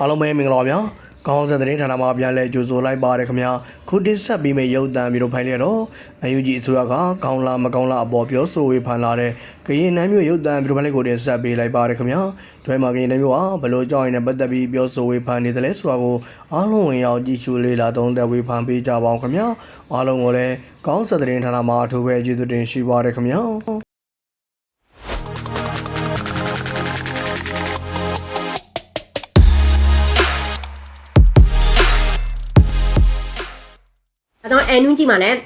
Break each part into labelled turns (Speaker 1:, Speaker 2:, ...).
Speaker 1: အားလုံးပဲမင်္ဂလာပါဗျာကောင်းစံသတင်းဌာနမှာပြန်လဲကြိုဆိုလိုက်ပါရခင်ဗျာခုတင်ဆက်ပြီးမယ့်ရုပ်သံမျိုးတို့ဖိုင်လေတော့အယူကြီးအစိုးရကကောင်းလားမကောင်းလားအပေါ်ပြောဆိုဝေဖန်လာတဲ့ကရင်နမ်းမျိုးရုပ်သံမျိုးတို့ဖိုင်လေးကိုတင်ဆက်ပေးလိုက်ပါရခင်ဗျာတွဲမှာကရင်နမ်းမျိုးကဘလို့ကြောင်းရင်လည်းပတ်သက်ပြီးပြောဆိုဝေဖန်နေတယ်လဲဆိုတာကိုအားလုံးဝင်ရောက်ကြည့်ရှုလေ့လာသုံးသပ်ဝေဖန်ပေးကြပါအောင်ခင်ဗျာအားလုံးကိုလည်းကောင်းစံသတင်းဌာနမှာအထူးပဲကျေးဇူးတင်ရှိပါရခင်ဗျာ
Speaker 2: အန်နူးကြီးမှာလည်း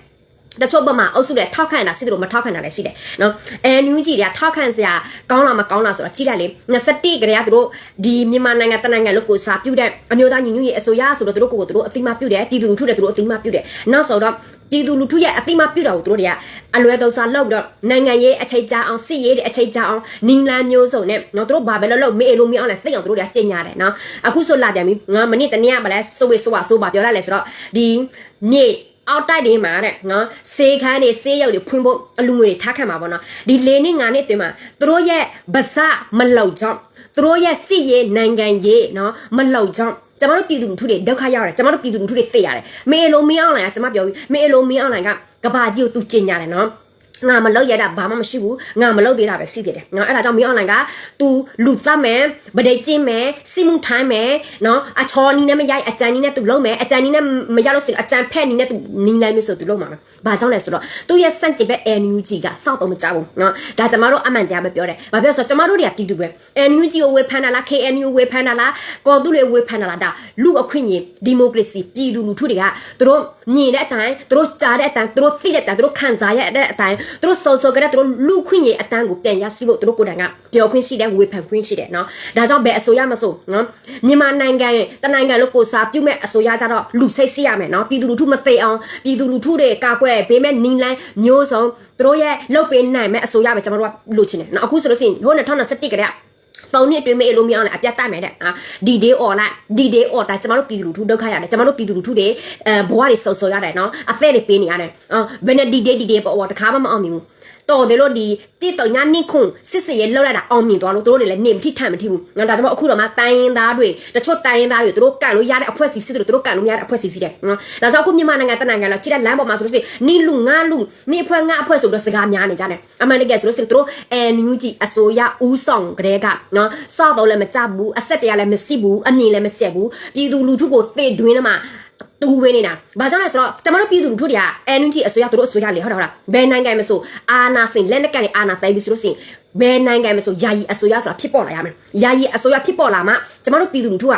Speaker 2: တချို့ဘက်မှာအုပ်စုတယ်ထောက်ခံတာရှိတယ်လို့မထောက်ခံတာလည်းရှိတယ်နော်အန်နူးကြီးတွေကထောက်ခံစရာကောင်းလားမကောင်းလားဆိုတော့ကြည့်လိုက်လေ21ကလေးကသူတို့ဒီမြန်မာနိုင်ငံတနိုင်ငံလို့ကိုစာပြုတ်တဲ့အမျိုးသားညီညွတ်ရေးအစိုးရဆိုတော့သူတို့ကိုယ်ကိုသူတို့အသိမပြုတ်တယ်ပြည်သူလူထုတွေသူတို့အသိမပြုတ်တယ်နောက်ဆိုတော့ပြည်သူလူထုရဲ့အသိမပြုတ်တာကိုသူတို့တွေကအလွယ်သုံးစားလုပ်ပြီးတော့နိုင်ငံရေးအချိတ်ကြအောင်စစ်ရေးတွေအချိတ်ကြအောင်နင်းလန်းမျိုးစုံနဲ့နော်သူတို့ဘာပဲလုပ်လို့မေးလို့မရအောင်လည်းသိအောင်သူတို့တွေကကြင်ညာတယ်နော်အခုဆိုလာပြန်ပြီငါမနစ်တနေ့ကမလဲစိုးဝေးစိုးဝါစိုးပါပြောလိုက်လဲဆိုတော့ဒီမြေ အောက်တိုက်တွေမှာတဲ့နော်စေခန်းတွေစေးရုပ်တွေဖွင့်ဖို့အလူငွေတွေထားခံမှာပေါ့နော်ဒီ၄နှစ်၅နှစ်အတွင်းမှာသူတို့ရဲ့ဗစမလောက်ကြောင်းသူတို့ရဲ့စစ်ရေးနိုင်ငံရေးနော်မလောက်ကြောင်းကျမတို့ပြည်သူလူထုတွေဒုက္ခရောက်တယ်ကျမတို့ပြည်သူလူထုတွေသိရတယ်မေအလုံးမင်းအောင်လိုင်ကကျမပြောပြီးမေအလုံးမင်းအောင်လိုင်ကကဘာကြီးကိုသူကျင်ညာတယ်နော် ငါမလောက်ရတာဘာမှမရှိဘူးငါမလောက်သေးတာပဲစီးတယ်နော်အဲ့ဒါကြောင့်မင်းအွန်လိုင်းက तू လူသတ်မယ်ဗဒိတ်ကျင်းမယ်စီမှုထိုင်းမယ်နော်အချောနီးနဲ့မရိုက်အကြံနီးနဲ့ तू လုံးမယ်အကြံနီးနဲ့မရလို့ဆိုရင်အကြံဖက်နီးနဲ့ तू နီးလိုက်မျိုးဆို तू လုံးမှာဘာကြောင့်လဲဆိုတော့သူ့ရဲ့စန့်ကျင်ဘက် NUG ကစောက်တော့မကြဘူးနော်ဒါကျမတို့အမှန်တရားပဲပြောတယ်ဘာပြောဆိုတော့ကျမတို့တွေကပြည်သူပဲ NUG ကိုဝေဖန်တာလား KNU ကိုဝေဖန်တာလားကော်သူတွေဝေဖန်တာလားဒါလူအခွင့်အရေးဒီမိုကရေစီပြည်သူလူထုတွေကသူတို့မြင်တဲ့အတိုင်းသူတို့ကြားတဲ့အတိုင်းသူတို့သိတဲ့အတိုင်းသူတို့ခံစားရတဲ့အတိုင်း သူတို့စောစောကတဲ့သူတို့လူခွင့်ရေးအတိုင်းကိုပြန်ရစီဖို့သူတို့ကိုယ်တိုင်ကပြောခွင့်ရှိတယ်ဝေဖန်ခွင့်ရှိတယ်နော်ဒါကြောင့်ဘယ်အစိုးရမဆိုနော်မြန်မာနိုင်ငံရဲ့တနိုင်ငံလို့ကိုစားပြုမဲ့အစိုးရကြတော့လူစိတ်စီရမယ်နော်ပြည်သူလူထုမသိအောင်ပြည်သူလူထုတွေကာကွယ်ပေးမဲ့နင်းလန်းမျိုးစုံသူတို့ရဲ့လုတ်ပေးနိုင်မဲ့အစိုးရပဲကျွန်တော်တို့ကလိုချင်တယ်နော်အခုဆိုလို့ရှိရင်ဟို2021ကတည်းက ဖုန်းနဲ့တွင်းမေးလို့မရအောင်လည်းအပြတ်တတ်မယ်တဲ့အာဒီ day or လိုက်ဒီ day or တိုင်းကျမတို့ပြည်သူလူထုဒုက္ခရတယ်ကျမတို့ပြည်သူလူထုတွေအဲဘဝတွေဆုံဆုံရတယ်နော်အသက်တွေပေးနေရတယ်အော်ဘယ်နဲ့ဒီ day ဒီ day ပေါ့တခါမှမအောင်မြင်ဘူးတော်တယ်လို့ဒီတိတော်ညာနိခွန်စစ်စစ်ရဲလောက်ရတာအောင်မြင်သွားလို့တို့တွေလည်းနေမထိထန်မထိဘူးငါဒါကြောင့်အခုတော့မှတိုင်းရင်းသားတွေတချို့တိုင်းရင်းသားတွေတို့ကန်လို့ရတဲ့အဖွဲ့အစည်းစစ်တွေတို့ကန်လို့မရတဲ့အဖွဲ့အစည်းစီတယ်နော်ဒါကြောင့်အခုမြန်မာနိုင်ငံတနိုင်ငံလောက်ကြည့်တဲ့လမ်းပေါ်မှာဆိုလို့ရှိရင်နိလူငါလူနိအဖွဲ့ငါအဖွဲ့ဆိုတော့စကားများနေကြတယ်အမှန်တကယ်ဆိုလို့ရှိရင်တို့အဲနယူးဂျီအစိုးရဦးဆောင်ကလေးကနော်စောက်တော့လည်းမကြဘူးအဆက်တရားလည်းမရှိဘူးအမြင်လည်းမကျက်ဘူးပြည်သူလူထုကိုသေတွင်းထဲမှာတူဝေးနေတာ။ဘာကြောင့်လဲဆိုတော့ကျွန်တော်တို့ပြည်သူလူထုတွေက energy အစိုးရတို့အစိုးရလေဟုတ်တယ်ဟုတ်လား။ဘယ်နိုင်ငံမဆိုအာနာစင်လက်နက်ကန်နဲ့အာနာတိုင်းပြီးဆိုလို့ရှိရင်ဘယ်နိုင်ငံမဆိုယာယီအစိုးရဆိုတာဖြစ်ပေါ်လာရမယ်။ယာယီအစိုးရဖြစ်ပေါ်လာမှကျွန်တော်တို့ပြည်သူလူထုက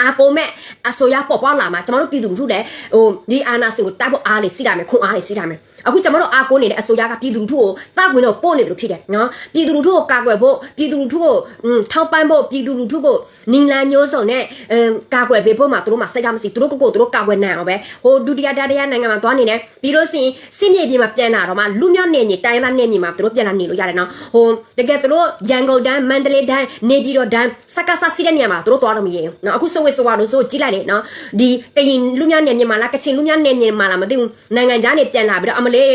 Speaker 2: အာကိုမဲ့အစိုးရပေါ်ပေါ်လာမှာကျွန်တော်တို့ပြည်သူလူထုလည်းဟိုဒီအာနာစင်ကိုတိုက်ဖို့အားလေးစီးတာမယ်ခွန်အားလေးစီးတာမယ် အခုကျွန်တော်တို့အာကိုနေတဲ့အစိုးရကပြည်သူလူထုကိုတောက်ဝင်တော့ပို့နေတယ်လို့ဖြစ်တယ်နော်ပြည်သူလူထုကိုကာကွယ်ဖို့ပြည်သူလူထုကိုထောက်ပံ့ဖို့ပြည်သူလူထုကိုနင်းလန်မျိုးစုံနဲ့အဲကာကွယ်ပေးဖို့မှာသူတို့မှာစိတ်ဓာတ်မရှိသူတို့ကိုကိုသူတို့ကာကွယ်နိုင်အောင်ပဲဟိုဒုတိယတတိယနိုင်ငံမှာသွားနေတယ်ပြီးလို့ရှိရင်စစ်မြေပြင်မှာပြန်လာတော့မှလူမျိုးနေနေတိုင်းသားနေနေမှာသူတို့ပြန်လာနေလို့ရတယ်နော်ဟိုတကယ်သူတို့ရန်ကုန်တန်းမန္တလေးတန်းနေပြည်တော်တန်းစက္ကစစီးတဲ့နေရာမှာသူတို့သွားတော့မရဘူးနော်အခုစဝေစဝါလို့ဆိုကြည့်လိုက်လေနော်ဒီကရင်လူမျိုးနေနေမှာလားကချင်လူမျိုးနေနေမှာလားမသိဘူးနိုင်ငံခြားနေပြန်လာပြီးတော့အမလေး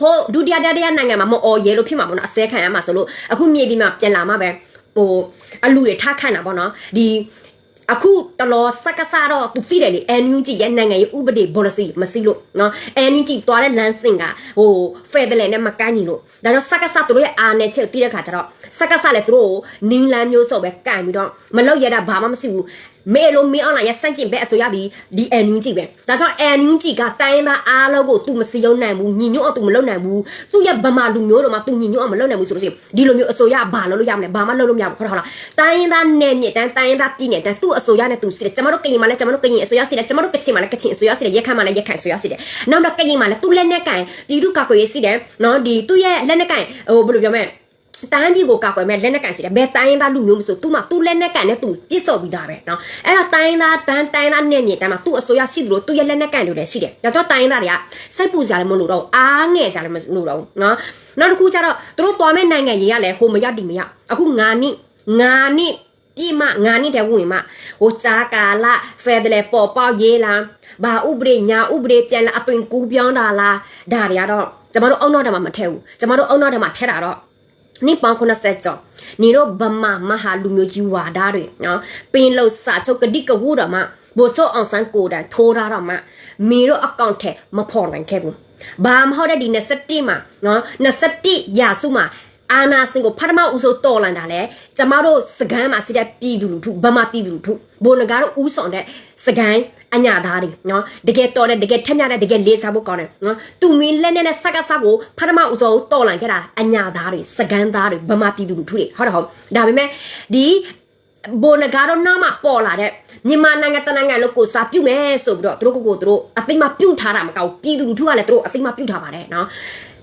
Speaker 2: ဟိုဒုတိယတတိယနိုင်ငံမှာမအော်ရဲလို့ဖြစ်မှာပေါ့နော်အစဲခံရမှာဆိုလို့အခုမြေပြင်မှာပြန်လာမှာပဲဟိုအလူတွေထားခန့်တာပေါ့နော်ဒီအခုတလောစက္ကစတော့သူသိတယ်လေ NUG ရဲ့နိုင်ငံရေးဥပဒေ policy မစီလို့နော် NUG သွားတဲ့လမ်းစဉ်ကဟို Federal နဲ့မကိုင်းညီလို့ဒါကြောင့်စက္ကစသူတို့ရဲ့အာနယ်ချက်သိတဲ့ခါကျတော့စက္ကစလည်းသူတို့နင်းလန်းမျိုးစောပဲကင်ပြီးတော့မလောက်ရတာဘာမှမရှိဘူး မေလုံးမင်းအွန်လိုင်းရဲ့စန့်ကျင်ဘက်အစိုးရဒီဒီ NUG ပဲဒါကြောင့် NUG ကတိုင်းသားအားလုံးကိုသူမစီယုံနိုင်ဘူးညီညွတ်အောင်သူမလုပ်နိုင်ဘူးသူရဲ့ဗမာလူမျိုးတို့မှသူညီညွတ်အောင်မလုပ်နိုင်ဘူးဆိုလို့ရှိရင်ဒီလိုမျိုးအစိုးရဘာလုပ်လို့ရမလဲဘာမှလုပ်လို့မရဘူးဟုတ်လားတိုင်းသားနယ်မြေတိုင်းတိုင်းသားပြည်နယ်တိုင်းသူ့အစိုးရနဲ့သူစီတယ်ကျမတို့ကရင်မှာလည်းကျမတို့ကရင်အစိုးရစီတယ်ကျမတို့ကချင်မှာလည်းကချင်အစိုးရစီတယ်ရက်ခမ်းမှာလည်းရက်ခမ်းအစိုးရစီတယ်နောက်တော့ကရင်မှာလည်းသူ့လက်နဲ့ကန်ပြည်သူ့ကာကွယ်ရေးစီတယ်နော်ဒီသူ့ရဲ့လက်နဲ့ကန်ဟိုဘယ်လိုပြောမလဲ တိုင်းပြည်ကိုကာကွယ်မဲ့လက်နက်ကန်စီတယ်ဘယ်တိုင်းသားလူမျိုးမဆိုသူ့မှာသူ့လက်နက်ကန်နဲ့သူပြစ်စော်ပြီးသားပဲเนาะအဲ့တော့တိုင်းသားတန်းတိုင်းသားနဲ့မြေတိုင်းမှာသူ့အစိုးရရှိသလိုသူ့ရဲ့လက်နက်ကန်တွေလည်းရှိတယ်ဒါကြောင့်တိုင်းသားတွေကစိတ်ပူကြလည်းမလို့တော့အားငယ်ကြလည်းမလို့တော့เนาะနောက်တစ်ခုကျတော့သူတို့သွားမဲ့နိုင်ငံရေးကလည်းဟိုမရောက်ဒီမရောက်အခုငါနိငါနိဒီမငါနိတဲ့ဝင်မှာဟိုကြာကာလဖက်ဒရယ်ပေါ်ပေါရေးလားဘာဥပဒေညာဥပဒေပြန်လာအသွင်ကူးပြောင်းတာလားဒါတွေကတော့ကျမတို့အုံနောက်တမှာမထဲဘူးကျမတို့အုံနောက်တမှာထဲတာတော့ နှစ်ပေါင်း90ကျော်နေတော့ဗမာမဟာလူမျိုးကြီးဝါဒတွေနော်ပင်လို့စာချုပ်ကတိကဝူတော်မှာဘို့ဆိုအောင်ဆန်းကိုတန်ထိုးထားတော့မှမီတို့အကောင့်ထဲမဖော်နိုင်ခဲ့ဘူးဘာမဟုတ်တဲ့ဒီ27မှာနော်27ရာစုမှာအာနာစင်ကိုဖထမဦးဆုံးတော်လန်တာလဲကျမတို့စကမ်းမှာစီတဲ့ပြည်သူလူထုဗမာပြည်သူလူထုဘိုလကားတို့ဦးဆောင်တဲ့စကမ်း အညာသားတွေနော်တကယ်တော်တဲ့တကယ်ထက်မြတဲ့တကယ်လေးစားဖို့ကောင်းတယ်နော်သူမင်းလက်နဲ့နဲ့စက်ကစားကိုဖထမဦးဆုံးတော်လန်ခဲ့တာအညာသားတွေစကမ်းသားတွေဗမာပြည်သူလူထုတွေဟုတ်တယ်ဟုတ်ဒါပေမဲ့ဒီဘိုလကားတို့နားမှာပေါ်လာတဲ့မြန်မာနိုင်ငံတနိုင်ငံလို့ကိုစားပြုတ်မယ်ဆိုပြီးတော့သူတို့ကိုကိုသူတို့အသိမှပြုတ်ထားတာမကောက်ပြည်သူလူထုကလည်းသူတို့အသိမှပြုတ်ထားပါတယ်နော်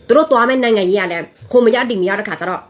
Speaker 2: သူတို့သွားမဲ့နိုင်ငံကြီးကလည်းခုံမရဒီမရတဲ့ခါကျတော့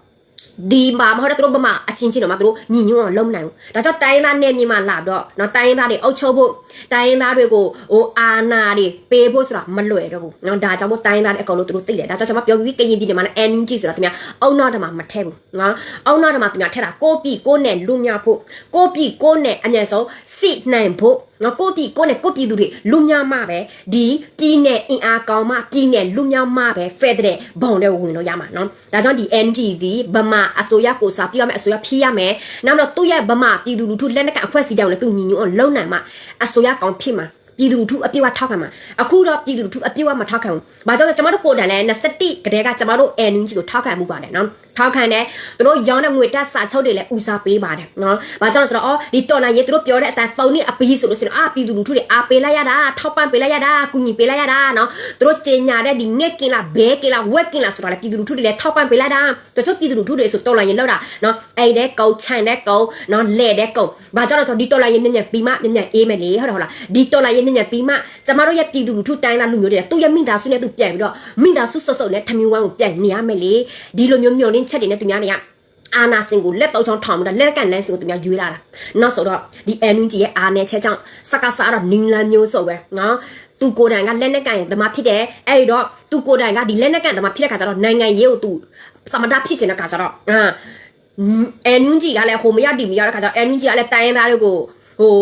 Speaker 2: ဒီမှာမဟုတ်တဲ့သူတို့ဘမအချင်းချင်းတော့မသူတို့ညီညွတ်အောင်လုပ်နိုင်ဘူးဒါကြောင့်တိုင်းရင်းသားနယ်မြေမှာလာတော့နော်တိုင်းရင်းသားတွေအုပ်ချုပ်ဖို့တိုင်းရင်းသားတွေကိုဟိုအာနာတွေပေးဖို့ဆိုတာမလွယ်တော့ဘူးနော်ဒါကြောင့်မို့တိုင်းရင်းသားတွေအကုန်လုံးသူတို့သိတယ်ဒါကြောင့်ကျွန်မပြောပြီးကရင်ပြည်နယ်မှာလည်း energy ဆိုတာသူများအုံနောက်တမှာမထည့်ဘူးနော်အုံနောက်တမှာသူများထည့်တာကိုပြီကိုနဲ့လူများဖို့ကိုပြီကိုနဲ့အញ្ញဆုံးစိနိုင်ဖို့ နော်ကိုပြီကိုနဲ့ကိုပြီသူတွေလူများမှပဲဒီပြည်နယ်အင်အားကောင်းမှပြည်နယ်လူများမှပဲဖက်တဲ့ဘုံတဲ့ဝင်လို့ရမှာနော်ဒါကြောင့်ဒီ energy ဒီဗမာအစိုးရကိုစားပြရမယ်အစိုးရဖြီးရမယ်နောက်တော့သူ့ရဲ့ဗမာပြည်သူလူထုလက်နက်ကအဖွဲစီတောင်လည်းသူညီညွတ်အောင်လုပ်နိုင်မှာအစိုးရကောင်းဖြစ်မှာ ပြည်သူလူထုအပြည့်အဝထောက်ခံမှာအခုတော့ပြည်သူလူထုအပြည့်အဝမထောက်ခံဘူး။ဘာကြောင့်လဲကျမတို့ကိုယ်တိုင်လည်း21ကတည်းကကျမတို့ energy ကိုထောက်ခံမှုပါတယ်နော်။ထောက်ခံတယ်သူတို့ရောင်းတဲ့ငွေတက်စာချုပ်တွေလည်းဦးစားပေးပါတယ်နော်။ဘာကြောင့်လဲဆိုတော့အော်ဒီတော်လာရေးသူတို့ပြောတဲ့အတိုင်းသုံးနှစ်အပီးဆိုလို့ရှိရင်အာပြည်သူလူထုတွေအားပေးလိုက်ရတာထောက်ပံ့ပေးလိုက်ရတာကူညီပေးလိုက်ရတာနော်။သူတို့ကြေညာတဲ့ဒီငှက်ကင်လားဘဲကင်လားဝက်ကင်လားဆိုတာလည်းပြည်သူလူထုတွေလည်းထောက်ပံ့ပေးလိုက်တာ။တချို့ပြည်သူလူထုတွေဆိုတော်လာရေးလောက်တာနော်။အဲ့တဲ့ကုန်းခြံတဲ့ကုန်းနော်လဲတဲ့ကုန်းဘာကြောင့်လဲဆိုတော့ဒီတော်လာရေးမြင့်မြတ်ပြီးမှမြင့်မြတ်အေးမယ်လေဟုတ်တယ်ဟုတ်လား။ဒီတော်လာရေးမြင့်မြတ်ပြီးမှကျမတို့ရဲ့ပြည်သူလူထုတိုင်းသားလူမျိုးတွေသူ့ရဲ့မိသားစုနဲ့သူပြန်ပြီးတော့မိသားစုဆုပ်ဆုပ်နဲ့ထမင်းဝမ်းကိုပြန်နေရမယ်လေဒီလိုမျိုးမျောလင်းချက်တွေနဲ့သူများတွေကအာနာစင်ကိုလက်တော့ချောင်းထောင်ပြီးတော့လက်ကန်လန်းစင်ကိုသူများရွေးလာတာနောက်ဆိုတော့ဒီ NUG ရဲ့အာနယ်ချက်ကြောင့်စကားစားတော့နင်းလန်းမျိုးဆိုပဲနော်သူကိုယ်တိုင်ကလက်နက်ကန်ရင်တမဖြစ်တယ်အဲ့ဒီတော့သူကိုယ်တိုင်ကဒီလက်နက်ကန်တမဖြစ်တဲ့ခါကျတော့နိုင်ငံရေးကိုသူသမတဖြစ်ချင်တဲ့ခါကျတော့အာအန်ယူဂျီကလည်းဟိုမရဒီမရတဲ့ခါကျတော့အန်ယူဂျီကလည်းတိုင်းရင်းသားတွေကိုဟို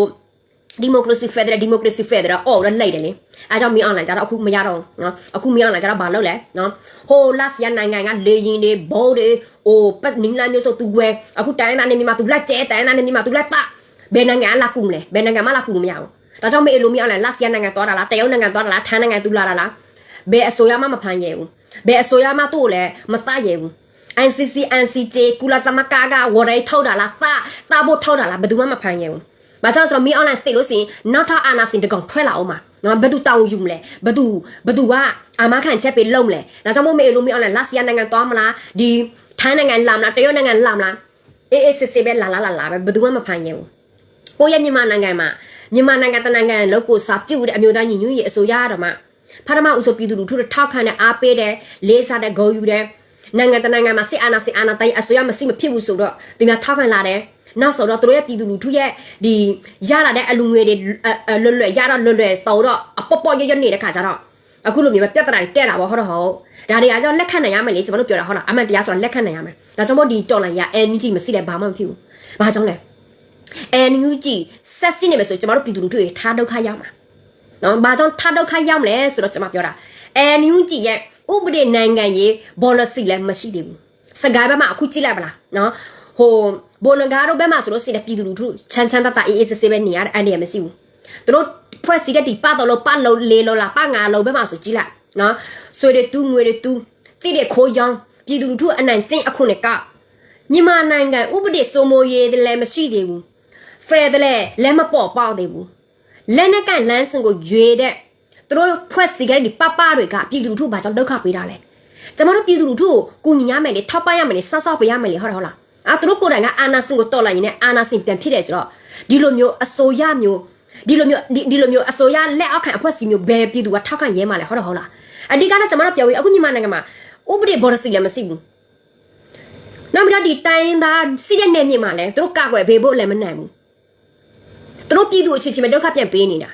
Speaker 2: ဒီမိုကရေစီဖက်ဒရယ်ဒီမိုကရေစီဖက်ဒရယ်အော်ရလိုက်တယ်လေအဲကြောင့်မင်းအွန်လိုင်းကြတော့အခုမရတော့နော်အခုမင်းအွန်လိုင်းကြတော့ဘာလုပ်လဲနော်ဟိုလတ်စီယနိုင်ငံကလေရင်တွေဘိုးတွေဟိုပတ်နင်းလာမျိုးဆိုသူကွယ်အခုတိုင်းသားနေမြန်မာသူလက်ကျဲတိုင်းသားနေမြန်မာသူလက်သဘယ်နိုင်ငံလာကူမလဲဘယ်နိုင်ငံမှလာကူမရဘူးဒါကြောင့်မေလိုမင်းအွန်လိုင်းလတ်စီယနိုင်ငံသွားတာလားတရုတ်နိုင်ငံသွားတာလားထိုင်းနိုင်ငံသူလာတာလားဘယ်အစိုးရမှမဖမ်းရဲဘူးဘယ်အစိုးရမှသူ့ကိုလည်းမသရဲဘူး NCC NCJ ကုလသမဂ္ဂကဝရိတ်ထုတ်တာလားသသဖို့ထုတ်တာလားဘယ်သူမှမဖမ်းရဲဘူး။ ဘာကြောင့်ဆိုတော့မင်းအွန်လိုင်းသိလို့ရှိရင်နောက်ထပ်အာနာစင်တကောင်ထွက်လာအောင်မှာ။နော်ဘယ်သူတောင်းယူမလဲ။ဘယ်သူဘယ်သူကအာမခံချက်ပေးလုပ်မလဲ။ဒါကြောင့်မို့မေလို့မင်းအွန်လိုင်းလာစီယာနိုင်ငံသွားမလား။ဒီထိုင်းနိုင်ငံလာမလားတရုတ်နိုင်ငံလာမလား။အေးအေးစစ်စစ်ပဲလာလာလာလာပဲဘယ်သူမှမဖမ်းရဲဘူး။ကိုယ့်ရဲ့မြန်မာနိုင်ငံမှာမြန်မာနိုင်ငံတနိုင်ငံလောက်ကိုစာပြုတ်တဲ့အမျိုးသားညီညွတ်ရေးအစိုးရတော်မှာဖထမဦးဆုံးပြည်သူလူထုတွေထောက်ခံတဲ့အားပေးတဲ့လေးစားတဲ့ဂုဏ်ယူတဲ့နိုင်ငံတနိုင်ငံမှာစစ်အာဏာစစ်အာဏာတိုင်းအစိုးရမရှိမဖြစ်ဘူးဆိုတော့သူများထောက်ခံလာတယ် နောက်ဆိုတော့သူတို့ရဲ့ပြည်သူလူထုရဲ့ဒီရလာတဲ့အလူငွေတွေလွတ်လွတ်ရတော့လွတ်လွတ်တော့တော့အပေါ့ပေါ့ရရနေတဲ့ခါကျတော့အခုလိုမျိုးပြဿနာတွေတက်တာပေါ့ဟုတ်တော့ဟုတ်ဒါတွေကကြောင့်လက်ခံနိုင်ရမယ်လေကျွန်တော်တို့ပြောတာဟုတ်လားအမှန်တရားဆိုတာလက်ခံနိုင်ရမယ်ဒါကြောင့်မို့ဒီတော်လိုင်းရ NUG မရှိလဲဘာမှမဖြစ်ဘူးဘာကြောင့်လဲ NUG ဆက်စစ်နေမယ်ဆိုကျွန်တော်တို့ပြည်သူလူထုတွေထားဒုက္ခရောက်မှာနော်ဘာကြောင့်ထားဒုက္ခရောက်မလဲဆိုတော့ကျွန်မပြောတာ NUG ရဲ့ဥပဒေနိုင်ငံရေး policy လည်းမရှိသေးဘူးစကားဘက်မှာအခုကြည့်လိုက်ပါလားနော် ဟိုဘိုနဂါတို့ဘက်မှာဆိုလို့ရှိရင်ပြည်သူလူထုချမ်းချမ်းသာသာအေးအေးဆေးဆေးပဲနေရတဲ့အန်ဒီရမရှိဘူးသူတို့ဖွဲ့စည်းတဲ့ဒီပတ်တော်လို့ပတ်လို့လေလို့လားပတ်ငါလို့ဘက်မှာဆိုကြည့်လိုက်နော်ဆွေတွေတူးငွေတွေတူးတိတဲ့ခိုးကြောင်းပြည်သူလူထုအနိုင်ကျင့်အခုနဲ့ကမြန်မာနိုင်ငံဥပဒေစိုးမိုးရေးလည်းမရှိသေးဘူးဖယ်တယ်လည်းမပေါ်ပေါက်သေးဘူးလက်နက်ကလမ်းစင်ကိုရွေတဲ့သူတို့ဖွဲ့စည်းခဲ့တဲ့ဒီပပတွေကပြည်သူလူထုဘာကြောင့်ဒုက္ခပေးတာလဲကျမတို့ပြည်သူလူထုကိုကူညီရမယ်လေထောက်ပံ့ရမယ်လေဆောက်ဆောက်ပေးရမယ်လေဟုတ်တယ်ဟုတ်လား အာသူတို့ကိုယ်တိုင်ကအာနာစင်ကိုတော်လိုက်ရင်လည်းအာနာစင်ပြန်ဖြစ်တယ်ဆိုတော့ဒီလိုမျိုးအစိုးရမျိုးဒီလိုမျိုးဒီလိုမျိုးအစိုးရလက်အောက်ခံအဖွဲ့အစည်းမျိုးဘယ်ပြည်သူကထောက်ခံရဲမှာလဲဟုတ်တယ်ဟုတ်လားအဓိကတော့ကျမတို့ပြောပြီးအခုမြန်မာနိုင်ငံမှာဥပဒေဘော်ဒစီလည်းမရှိဘူးနောက်ပြီးတော့ဒီတိုင်းသားစီးတဲ့နယ်မြေမှာလည်းသူတို့ကာကွယ်ပေးဖို့လည်းမနိုင်ဘူးသူတို့ပြည်သူအချင်းချင်းပဲဒုက္ခပြန်ပေးနေတာ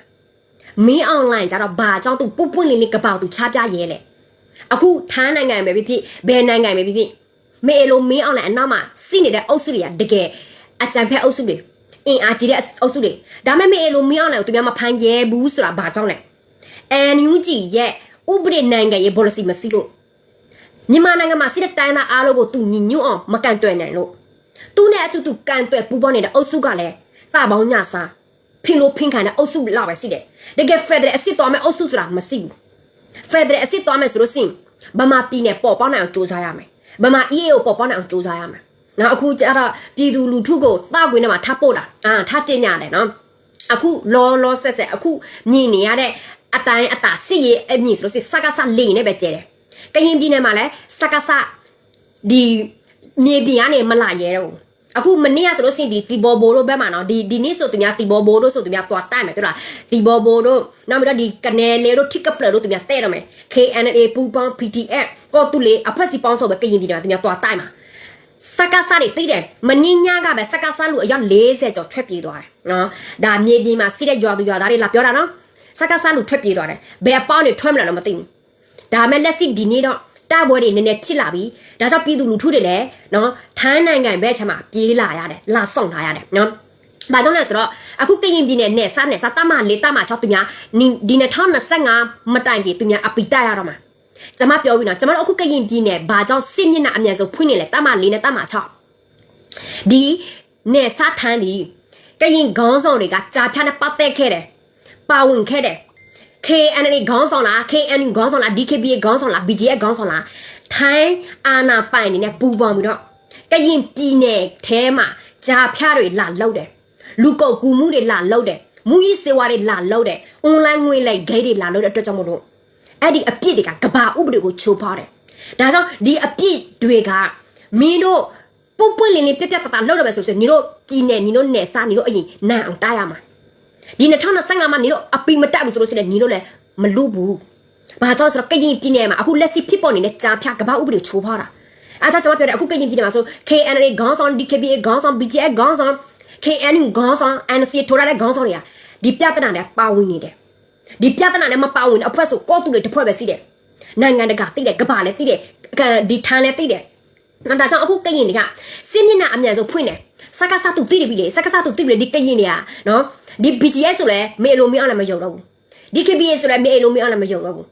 Speaker 2: မင်းအွန်လိုင်းကြတော့ဘာကြောင့်သူပုတ်ပွင့်လေးလေးကပောက်သူချပြရဲလဲအခုထိုင်းနိုင်ငံပဲဖြစ်ဖြစ်ဘယ်နိုင်ငံပဲဖြစ်ဖြစ် မေလိုမင်းအောင်လည်းအနောက်မှာစီနေတဲ့အုပ်စုတွေကတကယ်အကြံဖက်အုပ်စုတွေအင်အားကြီးတဲ့အုပ်စုတွေဒါမဲ့မေလိုမင်းအောင်လည်းသူများမဖမ်းရဲဘူးဆိုတာဘာကြောင့်လဲအန်ယူဂျီရဲ့ဥပဒေနိုင်ငံရဲ့ policy မရှိလို့မြန်မာနိုင်ငံမှာစီးတဲ့တိုင်းသားအားလုံးကိုသူညီညွတ်အောင်မကန်တွယ်နိုင်လို့သူနဲ့အတူတူကန်တွယ်ပူပေါင်းနေတဲ့အုပ်စုကလည်းစပေါင်းညစားဖင်လို့ဖင်ခံတဲ့အုပ်စုလောက်ပဲရှိတယ်တကယ်ဖက်ဒရယ်အစ်စ်တော်မဲ့အုပ်စုဆိုတာမရှိဘူးဖက်ဒရယ်အစ်စ်တော်မဲ့ဆိုလို့ရှိရင်ဗမာပြည်နယ်ပေါ်ပေါင်းနိုင်အောင်စူးစမ်းရမယ် ဗမာ EA ကိုပေါ်ပေါင်းနိုင်အောင်စူးစမ်းရမယ်နော်အခုကျတော့ပြည်သူလူထုကိုသကွင်းထဲမှာထားပို့တာအာထားကျင်ညာတယ်နော်အခုလောလောဆက်ဆက်အခုမြင်နေရတဲ့အတိုင်းအတာစစ်ရေးအမြင့်ဆိုလို့စကစလေနဲ့ပဲကျဲတယ်။ကရင်ပြည်နယ်မှာလည်းစကစဒီမြေပြင်ကနေမလာရဲတော့ဘူး အခုမနေ့ကဆိုလို့ရှိရင်ဒီတီဘောဘိုတို့ဘက်မှာနော်ဒီဒီနေ့ဆိုသူများတီဘောဘိုတို့ဆိုသူများသွားတိုက်မယ်တို့လားတီဘောဘိုတို့နောက်ပြီးတော့ဒီကနေလေတို့ထိကပလတို့သူများတဲ့တော့မယ် KNA ပူပေါင်း PTF ကောတူလေအဖက်စီပေါင်းဆိုပဲကရင်ပြည်နယ်မှာသူများသွားတိုက်မှာစကားစားတွေသိတယ်မင်းညကပဲစကားစားလူအယောက်40ကျော်ထွက်ပြေးသွားတယ်နော်ဒါမြေပြင်မှာစီးတဲ့ရွာသူရွာသားတွေလာပြောတာနော်စကားစားလူထွက်ပြေးသွားတယ်ဘယ်အပေါင်းတွေထွက်မလာတော့မသိဘူးဒါမဲ့လက်ရှိဒီနေ့တော့ တပွဲတွေနည်းနည်းဖြစ်လာပြီဒါကြောင့်ပြည်သူလူထုတွေလည်းနော်ထိုင်းနိုင်ငံဘက်ချမှာပြေးလာရတယ်လာဆောင်လာရတယ်နော်ဘာကြောင့်လဲဆိုတော့အခုကရင်ပြည်နယ်နဲ့စားနဲ့စားတမလေးတမ6သူများဒီ2025မတိုင်ကြီးသူများအပိတရတော့မှာကျမပြောပြီးနော်ကျမတို့အခုကရင်ပြည်နယ်ဘာကြောင့်စစ်မျက်နှာအမြန်ဆုံးဖွင့်နေလဲတမလေးနဲ့တမ6ဒီနဲ့စားထန်းဒီကရင်ခေါင်းဆောင်တွေကကြာဖြတ်နဲ့ပတ်သက်ခဲ့တယ်ပါဝင်ခဲ့တယ် KNL ခေါင်းဆောင်လား KNU ခေါင်းဆောင်လား DKBA ခေါင်းဆောင်လား BGF ခေါင်းဆောင်လားထိုင်းအာနာပိုင်နေနဲ့ပူပေါင်းပြီးတော့ကရင်ပြည်နယ်ထဲမှာဂျာဖျားတွေလာလောက်တယ်လူကုတ်ကူမှုတွေလာလောက်တယ်မူကြီးစေဝါတွေလာလောက်တယ်အွန်လိုင်းငွေလိုက်ဂိတ်တွေလာလောက်တဲ့အတွက်ကြောင့်မို့လို့အဲ့ဒီအပြစ်တွေကကဘာဥပဒေကိုချိုးဖောက်တယ်ဒါကြောင့်ဒီအပြစ်တွေကမင်းတို့ပုတ်ပွင့်လင်းလင်းပြက်ပြက်တတလောက်တော့ပဲဆိုဆိုညီတို့ပြည်နယ်ညီတို့နယ်စားညီတို့အရင်နန်အောင်တားရမှာ ဒီ2025မှာညီတို့အပီမတက်ဘူးဆိုလို့ရှိရင်ညီတို့လည်းမလူဘူးဘာကြောင့်ဆိုတော့ကရင်ပြည်နယ်မှာအခုလက်ရှိဖြစ်ပေါ်နေတဲ့ကြားဖြတ်ကဘာဥပဒေချိုးဖောက်တာအားကြောင့်ကျွန်မပြောတယ်အခုကရင်ပြည်နယ်မှာဆို KNL ခေါင်းဆောင် DKBA ခေါင်းဆောင် BGF ခေါင်းဆောင် KNU ခေါင်းဆောင် NC ထိုးရတဲ့ခေါင်းဆောင်တွေကဒီပြဿနာတွေပါဝင်နေတယ်ဒီပြဿနာနဲ့မပါဝင်အဖွဲ့ဆိုကော့တူတွေတစ်ဖွဲ့ပဲရှိတယ်နိုင်ငံတကာသိတယ်ကဘာလည်းသိတယ်ဒီထန်လည်းသိတယ်ဒါကြောင့်အခုကရင်တွေကစစ်မျက်နှာအမြန်ဆုံးဖွင့်တယ် စကားစားသူသိတယ်ပြီလေစကားစားသူသိပြီလေဒီကရင်တွေကနော်ဒီ BGS ဆိုလဲမေလိုမင်းအောင်လည်းမယုံတော့ဘူး DKBA ဆိုလဲမေလိုမင်းအောင်လည်းမယုံတော့ဘူး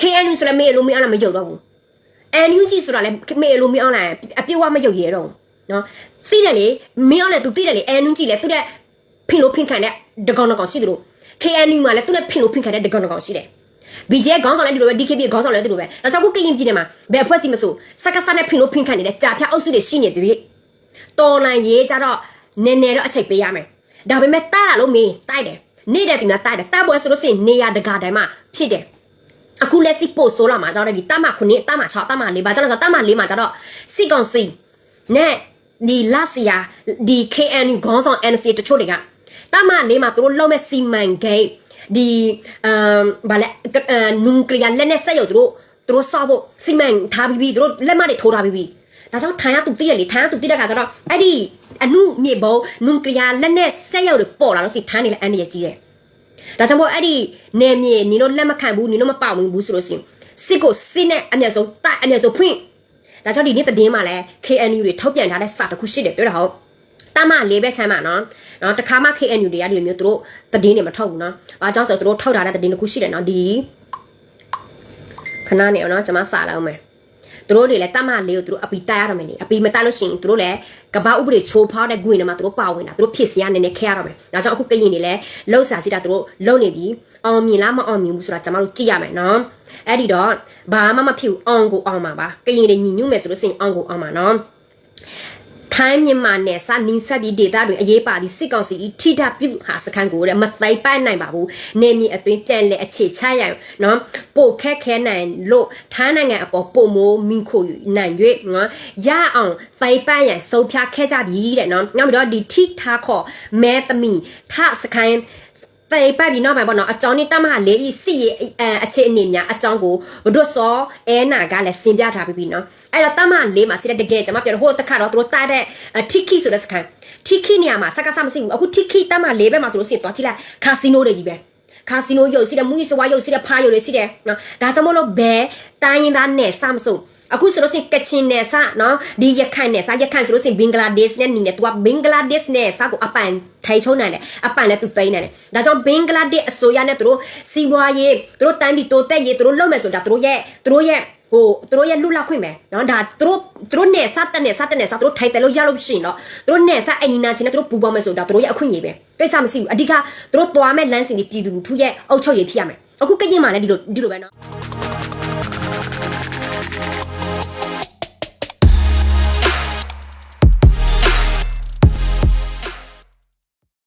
Speaker 2: KNU ဆိုလဲမေလိုမင်းအောင်လည်းမယုံတော့ဘူး NUG ဆိုတာလဲမေလိုမင်းအောင်လည်းအပြည့်အဝမယုံရဲတော့ဘူးနော်သိတယ်လေမင်းအောင်လည်းသူသိတယ်လေ NUG လဲသူတဲ့ဖင်လို့ဖင်ခံတဲ့ဒကောင်ဒကောင်ရှိတယ်လို့ KNU မှာလဲသူနဲ့ဖင်လို့ဖင်ခံတဲ့ဒကောင်ဒကောင်ရှိတယ် BJ ခေါင်းဆောင်လည်းဒီလိုပဲ DKB ခေါင်းဆောင်လည်းဒီလိုပဲဒါကြောင့်ခုကရင်ပြည်နယ်မှာဘယ်အဖွဲ့အစည်းမဆိုစက္ကစနဲ့ဖင်လို့ဖင်ခံနေတဲ့ကြာဖြတ်အုပ်စုတွေရှိနေတယ် တော်လန်ရေးကြတော့နည်းနည်းတော့အချိန်ပေးရမယ်ဒါပေမဲ့တားတာလို့မင်းတိုက်တယ်နေတဲ့သူများတိုက်တယ်တားပွဲဆိုလို့ရှိရင်နေရတကာတိုင်းမှာဖြစ်တယ်အခုလက်စစ်ပို့ဆိုလာမှာတော့ဒီတမခုနှစ်တမ6တမ4ဘာကြောင့်လဲဆိုတော့တမ4မှာကျတော့စစ်ကောင်စီနဲ့ဒီလာစီယာဒီ KNU ခေါင်းဆောင် NC တချို့တွေကတမ4မှာသူတို့လုံးမဲ့စီမံဂိတ်ဒီအမ်ဘာလဲနုကလီယာလက်နဲ့ဆက်ရုပ်သူတို့သူတို့စောက်ဖို့စီမံထားပြီးပြီးသူတို့လက်မတွေထိုးထားပြီးပြီး ဒါကြောင့်ထိုင်ရသူသိရလေထိုင်ရသူသိတဲ့ခါကျတော့အဲ့ဒီအနုမြေဘုံနုကလီယာလက်နဲ့ဆက်ရုပ်တွေပေါ်လာလို့စီထိုင်းနေလဲအန်ဒီရကြီးတယ်ဒါကြောင့်မို့အဲ့ဒီနေမြေနင်တို့လက်မခံဘူးနင်တို့မပေါဝင်ဘူးဆိုလို့စီစစ်ကိုစစ်နဲ့အမျက်ဆုံးတိုက်အမျက်ဆုံးဖွင့်ဒါကြောင့်ဒီနေ့တည်င်းမှာလဲ KNU တွေထုတ်ပြန်ထားတဲ့စာတစ်ခုရှိတယ်ပြောတာဟုတ်တမလေးပဲဆမ်းပါနော်နော်တခါမှ KNU တွေကဒီလိုမျိုးသူတို့တည်င်းတွေမထုတ်ဘူးနော်။ဘာကြောင့်ဆိုတော့သူတို့ထုတ်ထားတဲ့တည်င်းတစ်ခုရှိတယ်နော်ဒီခဏနေအောင်နော်ကျွန်မစာလောက်မယ်။ သူတို့တွေလည်းတမလေးကိုသူတို့အပီတိုက်ရတော့မယ်လေ။အပီမတိုက်လို့ရှိရင်သူတို့လည်းကဘာဥပဒေချိုးဖောက်တဲ့ဂွင်တွေမှာသူတို့ပါဝင်တာသူတို့ဖြစ်စီရနေနေခဲရတော့မယ်။ဒါကြောင့်အခုကရင်တွေလည်းလှုပ်ရှားစီတာသူတို့လုံနေပြီ။အောင်မြင်လားမအောင်မြင်ဘူးဆိုတာကျွန်တော်တို့ကြည့်ရမယ်နော်။အဲ့ဒီတော့ဘာမှမဖြစ်ဘူးအောင်ကိုအောင်မှာပါ။ကရင်တွေညီညွတ်မယ်ဆိုလို့ရှိရင်အောင်ကိုအောင်မှာနော်။ ထိုင်းမြန်မာနယ်စနင်းဆက်ပြီးဒေတာတွေအရေးပါသည့်စစ်ကောင်စီဤထိထပြုဟာစခန်းကိုတဲ့မသိပိုက်နိုင်ပါဘူးနေမြေအတွင်းပြန်လဲအခြေချရနော်ပို့ခက်ခဲနိုင်လို့ထိုင်းနိုင်ငံအပေါ်ပုံမိုးမင်းခိုနိုင်၍နော်ရအောင်သိပိုက်ရန်စုံဖြားခဲ့ကြပြီတဲ့နော်နောက်ပြီးတော့ဒီထိထားခေါ်မဲသမီထစခန်း တေးပတ်ပြီးနောက်မှာပေါ့နော်အကြောင်းနဲ့တမဟာလေးဤစီရဲ့အခြေအနေများအကြောင်းကိုဘဒွတ်စောအဲနာကလည်းစင်ပြထားပြီးပြီနော်အဲ့တော့တမလေးမှာစီတဲ့တကယ်ကျွန်မပြောဟိုတခါတော့သူတို့တားတဲ့ထိခိဆိုတဲ့စကန်ထိခိနေရာမှာစကားစမရှိဘူးအခုထိခိတမလေးဘက်မှာဆိုလို့ရှိရင်တွားကြည့်လိုက်ကာစီနိုတွေကြီးပဲကာစီနိုရုပ်ရှိတယ်မူကြီးစဝါရုပ်ရှိတယ်ဖားရုပ်တွေရှိတယ်နော်ဒါကြောင့်မလို့ဘဲတိုင်းရင်းသားနဲ့စမစုံ အခုဆိုလို့စင်ကချင်နဲ့စနော်ဒီရခိုင်နဲ့စရခိုင်ဆိုလို့စင်ဘင်္ဂလားဒေ့ရှ်နဲ့နေနဲ့ तू ဘင်္ဂလားဒေ့ရှ်နဲ့စကိုအပန်ထိုင်ချုံနိုင်တယ်အပန်လည်း तू သိနိုင်တယ်ဒါကြောင့်ဘင်္ဂလားဒေ့ရှ်အစိုးရနဲ့သူတို့စီးပွားရေးသူတို့တိုင်းပြည်တိုးတက်ရေးသူတို့လုပ်မယ်ဆိုတာသူတို့ရဲ့သူတို့ရဲ့ဟိုသူတို့ရဲ့လူလောက်ခွင့်မယ်နော်ဒါသူတို့သူတို့နဲ့စတက်နဲ့စတက်နဲ့စသူတို့ထိုင်တယ်လို့ရလို့ရှိရင်တော့သူတို့နဲ့စအိမ်နီနာချင်းနဲ့သူတို့ပူပေါင်းမယ်ဆိုတာသူတို့ရဲ့အခွင့်အရေးပဲကိစ္စမရှိဘူးအဓိကသူတို့သွားမဲ့လမ်းစဉ်တွေပြည်သူလူထုရဲ့အုပ်ချုပ်ရေးဖြစ်ရမယ်အခုကရင်မှာလည်းဒီလိုဒီလိုပဲနော်